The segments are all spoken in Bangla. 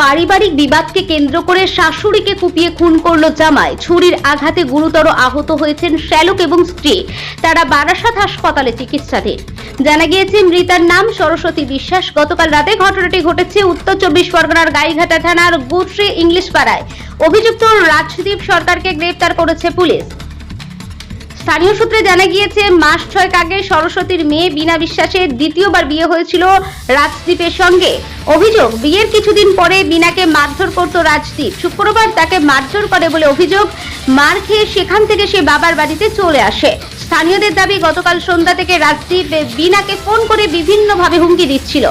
পারিবারিক বিবাদকে কেন্দ্র করে শাশুড়িকে কুপিয়ে খুন করল জামাই। ছুরির আঘাতে গুরুতর আহত হয়েছেন শ্যালক এবং স্ত্রী। তারা বারাসাত হাসপাতালে চিকিৎসাধীন। জানা গিয়েছে, মৃতার নাম সরস্বতী বিশ্বাস। গতকাল রাতে ঘটনাটি ঘটেছে উত্তর চব্বিশ পরগনার গাইঘাটা থানার গুট্রি ইংলিশ পাড়ায় অভিযুক্ত রাজদীপ সরকারকে গ্রেপ্তার করেছে পুলিশ। স্থানীয় সূত্রে জানা গিয়েছে, মাস ছয়েক আগে সরস্বতীর মেয়ে বিনা বিশ্বাসের দ্বিতীয়বার বিয়ে হয়েছিল রাজদীপের সঙ্গে। অভিযোগ, বিয়ের কিছুদিন পরে বিনাকে মারধর করত রাজদীপ। শুক্রবার তাকে মারধর করে বলে অভিযোগ, মার খেয়ে সেখান থেকে সে বাবার বাড়িতে চলে আসে। স্থানীয়দের দাবি, গতকাল সন্ধ্যা থেকে রাজদীপ বিনাকে ফোন করে বিভিন্নভাবে হুমকি দিচ্ছিল।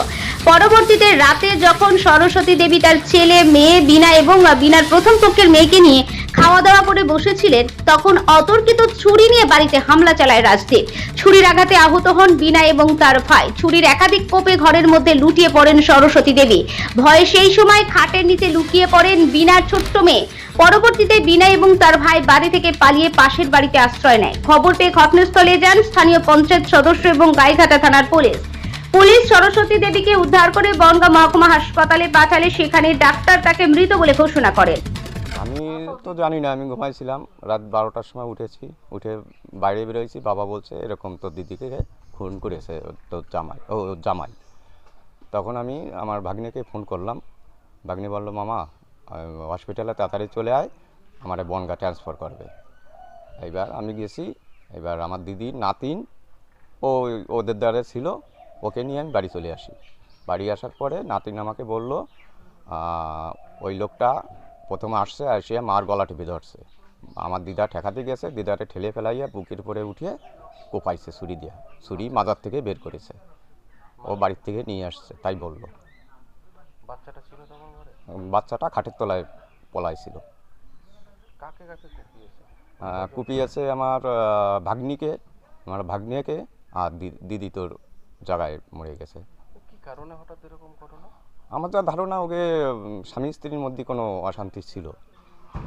পরবর্তীতে রাতে যখন সরস্বতী দেবী তার ছেলে, মেয়ে, বিনা এবং বিনার প্রথম পক্ষের মেয়েকে নিয়ে খাওয়া দাওয়া করে বসেছিলেন, তখন অতর্কিত ছুরি নিয়ে বাড়িতে হামলা চালায় রাজদীপ। ছুরির আঘাতে আহত হন বিনা এবং তার ভাই। ছুরির একাধিক কোপে ঘরের মধ্যে লুটিয়ে পড়েন সরস্বতী দেবী। ভয়ে সেই সময় খাটের নিচে লুকিয়ে পড়েন বিনার ছোট্ট মেয়ে। পরবর্তীতে বিনা এবং তার ভাই বাড়ি থেকে পালিয়ে পাশের বাড়িতে আশ্রয় নেয়। খবর পেয়ে ঘটনাস্থলে যান স্থানীয় পঞ্চায়েত সদস্য এবং গাইঘাটা থানার পুলিশ। পুলিশ সরস্বতী দেবীকে উদ্ধার করে বনগাঁ মহকুমা হাসপাতালে পাঠালে সেখানে ডাক্তার তাকে মৃত বলে ঘোষণা করেন। আমি তো জানি না, আমি ঘুমাইছিলাম। রাত বারোটার সময় উঠেছি, উঠে বাইরে বেরোয়েছি। বাবা বলছে, এরকম তোর দিদিকে খুন করেছে তোর জামাই, ও জামাই। তখন আমি আমার ভাগ্নেকে ফোন করলাম। ভাগ্নে বলল, মামা, হসপিটালে তাড়াতাড়ি চলে আয়, আমার বনগা ট্রান্সফার করবে। এইবার আমি গেছি এবার আমার দিদি, নাতিন, ও ওদের দ্বারে ছিল, ওকে নিয়ে আমি বাড়ি চলে আসি। বাড়ি আসার পরে নাতিন আমাকে বলল ওই লোকটা প্রথমে আসছে এসে মার গলা টিপে ধরছে। আমার দিদা ঠেকাতে গেছে দিদারে ঠেলে ফেলাইয়া বুকের উপরে উঠিয়ে কোপাইছে ছুরি দিয়ে। ছুরি মাজার থেকে বের করেছে। ও বাড়ির থেকে নিয়ে আসছে তাই বলল। বাচ্চাটা ছিল খাটের তলায় পলাইছিল। কাকে কাকে কুপিয়েছে? আমার ভাগ্নিকে আমার ভাগ্নিকে আর দিদি তোর জায়গায় মরে গেছে। কি কারণে হঠাৎ এরকম ঘটনা? আমার যা ধারণা ওকে স্বামী স্ত্রীর মধ্যে কোনো অশান্তি ছিল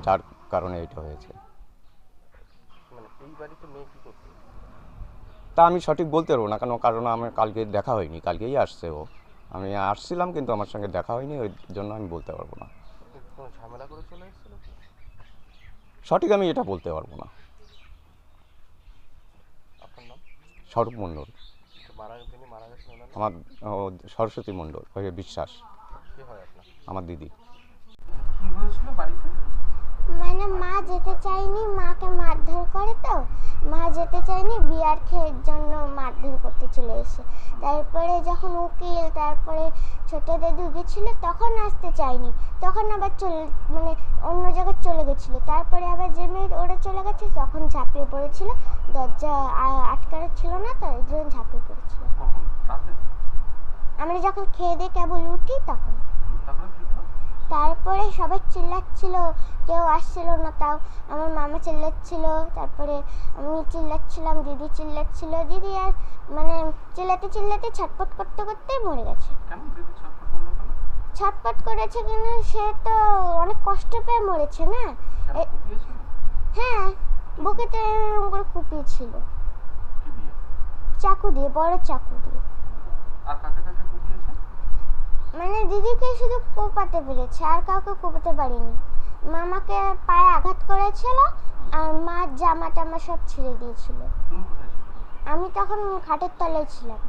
যার কারণে এটা হয়েছে। মানে তা আমি সঠিক বলতে পারব না কেন কারণ আমার কালকে দেখা হয়নি কালকেই আসছে ও। আমি আসছিলাম কিন্তু আমার সঙ্গে দেখা হয়নি ওই জন্য আমি বলতে পারব না? সঠিক আমি এটা বলতে পারব না। স্বরূপ মণ্ডল। আমার সরস্বতী মণ্ডল বিশ্বাস। আমার দিদি। কি হয়েছিল বাড়িতে? মানে মা যেতে চায়নি মাকে মারধর করে তো। মা যেতে চায়নি বিয়ার খেয়ের জন্য মারধর করতে চলে এসে। তারপরে যখন উকিল তারপরে ছোট দাদু গেছিল তখন আসতে চায়নি। তখন আবার চলে মানে অন্য জায়গায় চলে গেছিল। তারপরে আবার যে মেয়ে ওরা চলে গেছে তখন ঝাঁপিয়ে পড়েছিল। দরজা আটকানো ছিল না তো এই জন্য ঝাঁপিয়ে পড়েছিল। আমরা যখন খেয়ে দিয়ে কেবল উঠি তখন। তারপরে সবাই চিল্লাচ্ছিল কেউ আসছিল না তাও। আমার মামা চিল্লাচ্ছিল তারপরে আমি চিল্লাচ্ছিলাম দিদি চিল্লাচ্ছিল। দিদি আর মানে চিল্লাতে চিল্লাতে ছটপট করতে করতে মরে গেছে। ছটপট করেছে কিন্তু সে তো অনেক কষ্ট পেয়ে মরেছে না? হ্যাঁ বুকেতে এরকম করে কুপিয়েছিল চাকু দিয়ে বড় চাকু দিয়ে। আর কাকে কাকে কুপিয়েছে? মানে দিদিকে শুধু কোপাতে পেরেছে, আর কাউকে কোপাতে পারিনি। মামাকে পায়ে আঘাত করেছিল, আর মার জামা টামা সব ছিঁড়ে দিয়েছিল। আমি তখন খাটের তলায় ছিলাম।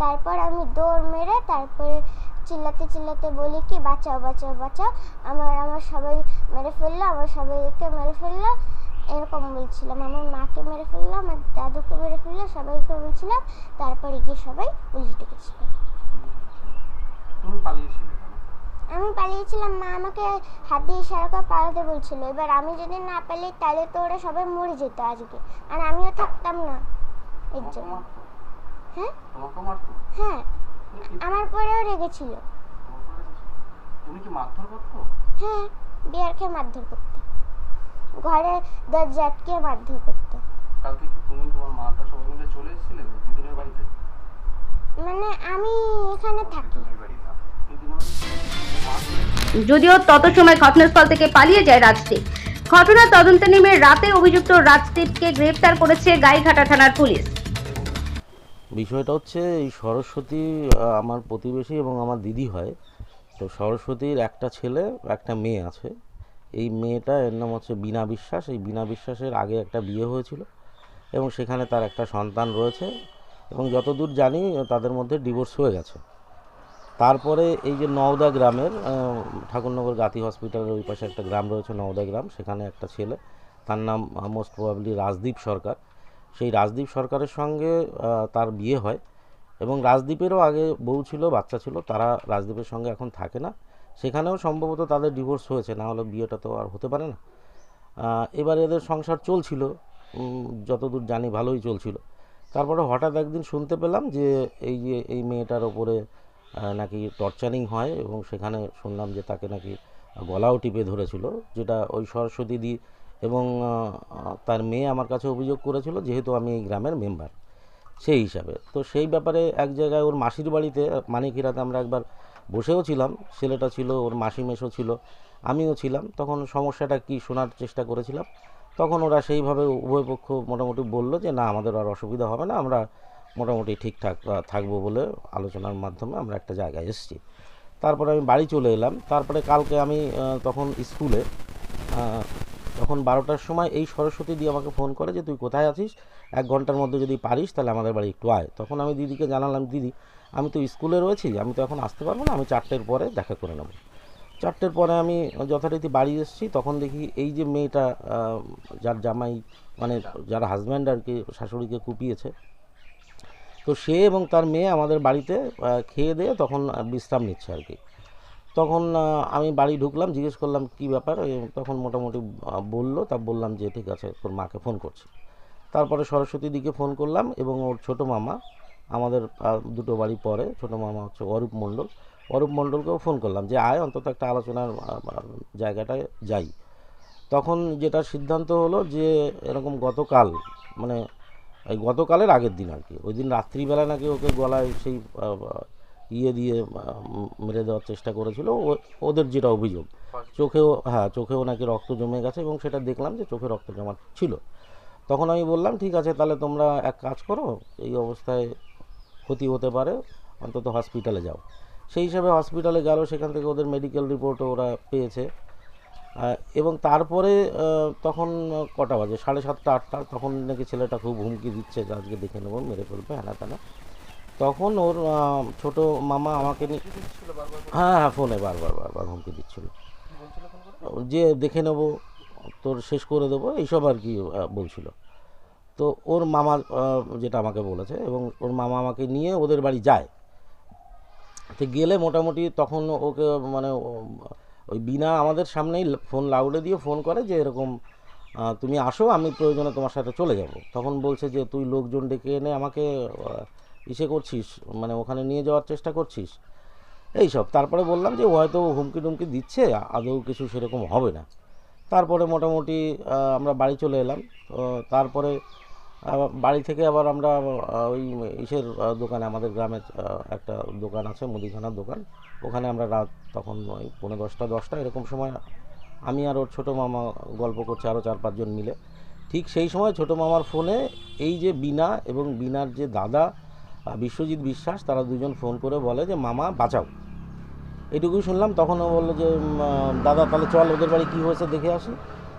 তারপর আমি দৌড় মেরে তারপরে চিল্লাতে চিল্লাতে বলি কি, বাঁচাও বাঁচাও বাঁচাও। আমার আমার সবাই মেরে ফেলল, আমার সবাইকে মেরে ফেলল, এরকম বলছিলাম। আমার মাকে মেরে ফেলল, আমার দাদুকে মেরে ফেলল, সবাইকে বলছিলাম তারপরে গিয়ে সবাই পুলিশ ডেকেছিল। তুমি পালিয়েছিলে আমি পালিয়েছিলাম মা আমাকে হাত দিয়ে ইশারা করে পালাতে বলছিল। এবার আমি যদি না পালি তাহলে তো ওরা সবাই মরে যেত আজকে। আর আমিও থাকতাম না। এর জন্য। হ্যাঁ? হ্যাঁ। আমার পরেও রেগেছিল। তুমি কি মারধর করতো? হ্যাঁ বিয়ার খেয়ে মারধর করতো। ঘরে দরজা আটকে মারধর করতো। কালকে কি তুমি তোমার মাটা সবাই মিলে চলে এসেছিলে? দিদুনের বাড়িতে? মানে আমি এখানে থাকি। যদিও তত সময় ঘটনাস্থল থেকে পালিয়ে যায় রাজদীপ। ঘটনার তদন্তে নেমে রাতে অভিযুক্ত রাজদীপকে গ্রেফতার করেছে গাইঘাটা থানার পুলিশ। বিষয়টা হচ্ছে, এই সরস্বতী আমার প্রতিবেশী এবং আমার দিদি হয়। তো সরস্বতীর একটা ছেলে, একটা মেয়ে আছে। এই মেয়েটা, এর নাম হচ্ছে বিনা বিশ্বাস। এই বিনা বিশ্বাসের আগে একটা বিয়ে হয়েছিল এবং সেখানে তার একটা সন্তান রয়েছে। এবং যতদূর জানি, তাদের মধ্যে ডিভোর্স হয়ে গেছে। তারপরে এই যে নওদা গ্রামের ঠাকুরনগর গাতি হসপিটালের ওই পাশে একটা গ্রাম রয়েছে, নওদা গ্রাম। সেখানে একটা ছেলে, তার নাম মোস্ট প্রবাবলি রাজদীপ সরকার। সেই রাজদীপ সরকারের সঙ্গে তার বিয়ে হয় এবং রাজদীপেরও আগে বউ ছিল, বাচ্চা ছিল, তারা রাজদীপের সঙ্গে এখন থাকে না। সেখানেও সম্ভবত তাদের ডিভোর্স হয়েছে, না হলে বিয়েটা তো আর হতে পারে না। এবার এদের সংসার চলছিল যতদূর জানি ভালোই চলছিল। তারপরে হঠাৎ একদিন শুনতে পেলাম যে, এই যে, এই মেয়েটার ওপরে নাকি টর্চারিং হয় এবং সেখানে শুনলাম যে তাকে নাকি গলাও টিপে ধরেছিল, যেটা ওই সরস্বতী দি এবং তার মেয়ে আমার কাছে অভিযোগ করেছিল যেহেতু আমি এই গ্রামের মেম্বার, সেই হিসাবে। তো সেই ব্যাপারে এক জায়গায় ওর মাসির বাড়িতে, মানিকিরাতে আমরা একবার বসেও ছিলাম, ছেলেটা ছিল, ওর মাসি মেশো ছিল, আমিও ছিলাম, তখন সমস্যাটা কি শোনার চেষ্টা করেছিলাম, তখন ওরা সেইভাবে উভয় পক্ষ মোটামুটি বলল যে, না, আমাদের আর অসুবিধা হবে না, আমরা মোটামুটি ঠিকঠাক থাকব বলে আলোচনার মাধ্যমে আমরা একটা জায়গায় এসেছি। তারপরে আমি বাড়ি চলে এলাম। তারপরে কালকে আমি তখন স্কুলে তখন বারোটার সময় এই সরস্বতী দিয়ে আমাকে ফোন করে যে, তুই কোথায় আছিস? এক ঘণ্টার মধ্যে যদি পারিস, তাহলে আমাদের বাড়ি একটু আয়। তখন আমি দিদিকে জানালাম, দিদি, আমি তো স্কুলে রয়েছি, আমি তো এখন আসতে পারব না, আমি চারটের পরে দেখা করে নেব। চারটের পরে আমি যথারীতি বাড়ি এসেছি। তখন দেখি এই যে মেয়েটা যার জামাই মানে যার হাজব্যান্ড আর কি, শাশুড়িকে কুপিয়েছে তো সে এবং তার মেয়ে আমাদের বাড়িতে খেয়ে দিয়ে তখন বিশ্রাম নিচ্ছে আর কি। তখন আমি বাড়ি ঢুকলাম, জিজ্ঞেস করলাম, কি ব্যাপার? তখন মোটামুটি বলল, তা বললাম যে, ঠিক আছে, তোর মাকে ফোন করছি। তারপরে সরস্বতী দিকে ফোন করলাম এবং ওর ছোট মামা, আমাদের দুটো বাড়ি পরে, ছোট মামা হচ্ছে অরূপ মণ্ডল। অরূপ মণ্ডলকেও ফোন করলাম যে, আয়, অন্তত একটা আলোচনার জায়গাটায় যাই। তখন যেটা সিদ্ধান্ত হলো যে, এরকম গতকাল মানে এই গতকালের আগের দিন আর কি। ওই দিন রাত্রিবেলা নাকি ওকে গলায় সেই ইয়ে দিয়ে মেরে দেওয়ার চেষ্টা করেছিল। ওদের যেটা অভিযোগ। চোখেও হ্যাঁ চোখেও নাকি রক্ত জমে গেছে এবং সেটা দেখলাম যে চোখে রক্ত জমা ছিল। তখন আমি বললাম, ঠিক আছে, তাহলে তোমরা এক কাজ করো, এই অবস্থায় ক্ষতি হতে পারে, অন্তত হসপিটালে যাও। সেই হিসাবে হসপিটালে গেল, সেখান থেকে ওদের মেডিকেল রিপোর্টও ওরা পেয়েছে। এবং তারপরে তখন কটা বাজে? সাড়ে সাতটা আটটা তখন নাকি ছেলেটা খুব হুমকি দিচ্ছে যে আজকে দেখে নেব মেরে ফেলবে হ্যানা তেনা তখন ওর ছোট মামা আমাকে নিয়ে হ্যাঁ হ্যাঁ ফোনে বারবার বারবার হুমকি দিচ্ছিল। যে দেখে নেব তোর শেষ করে দেবো এইসব আর কি বলছিল। তো ওর মামা যেটা আমাকে বলেছে এবং ওর মামা আমাকে নিয়ে ওদের বাড়ি যায়। তো গেলে মোটামুটি তখন ওকে মানে ওই বিনা আমাদের সামনেই ফোন লাউডে দিয়ে ফোন করে যে এরকম তুমি আসো, আমি প্রয়োজনে তোমার সাথে চলে যাব। তখন বলছে যে, তুই লোকজন ডেকে এনে আমাকে ইসে করছিস? মানে ওখানে নিয়ে যাওয়ার চেষ্টা করছিস? এই সব। তারপরে বললাম যে হয়তো হুমকি টুমকি দিচ্ছে, আদৌ কিছু সেরকম হবে না। তারপরে মোটামুটি আমরা বাড়ি চলে এলাম। তারপরে বাড়ি থেকে আবার আমরা ওই ইসের দোকানে, আমাদের গ্রামে একটা দোকান আছে, মুদিখানার দোকান। ওখানে আমরা রাত তখন ওই পৌনে দশটা দশটা, এরকম সময় আমি আর ওর ছোটো মামা গল্প করছি আরও চার পাঁচজন মিলে। ঠিক সেই সময় ছোটো মামার ফোনে এই যে বিনা এবং বিনার যে দাদা বিশ্বজিৎ বিশ্বাস, তারা দুজন ফোন করে বলে যে, মামা, বাঁচাও। এটুকুই শুনলাম, তখন ও বলল যে দাদা, তাহলে চল, ওদের বাড়ি কী হয়েছে দেখে আসি।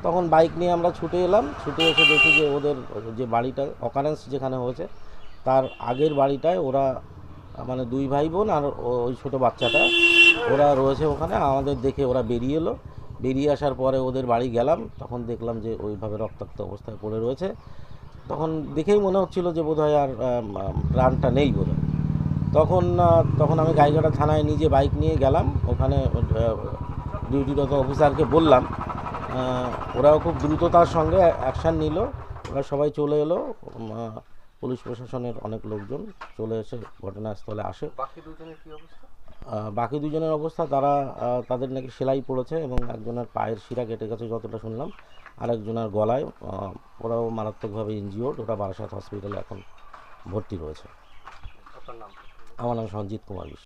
তখন বাইক নিয়ে আমরা ছুটে এলাম। ছুটে এসে দেখি যে ওদের যে বাড়িটা অকারেন্স যেখানে হয়েছে, তার আগের বাড়িটায় ওরা মানে দুই ভাই বোন আর ওই ছোটো বাচ্চাটা, ওরা রয়েছে ওখানে। আমাদের দেখে ওরা বেরিয়ে এলো। বেরিয়ে আসার পরে ওদের বাড়ি গেলাম। তখন দেখলাম যে ওইভাবে রক্তাক্ত অবস্থায় পড়ে রয়েছে। তখন দেখেই মনে হচ্ছিল যে বোধহয় আর প্রাণটা নেই বোধহয়। তখন তখন আমি গাইঘাটা থানায় নিজে বাইক নিয়ে গেলাম। ওখানে ডিউটিরত অফিসারকে বললাম ওরাও খুব দ্রুততার সঙ্গে অ্যাকশান নিল। ওরা সবাই চলে এলো। পুলিশ প্রশাসনের অনেক লোকজন চলে এসে ঘটনাস্থলে আসে। বাকি দুজনের কি অবস্থা? বাকি দুজনের অবস্থা তারা তাদের নাকি সেলাই পড়েছে এবং একজনের পায়ের শিরা কেটে গেছে যতটা শুনলাম। আর একজনের গলায় ওরাও মারাত্মকভাবে ইনজিওর্ড ওরা বারাসাত হসপিটালে এখন ভর্তি রয়েছে। আমার নাম সঞ্জিত কুমার বিশ্বাস।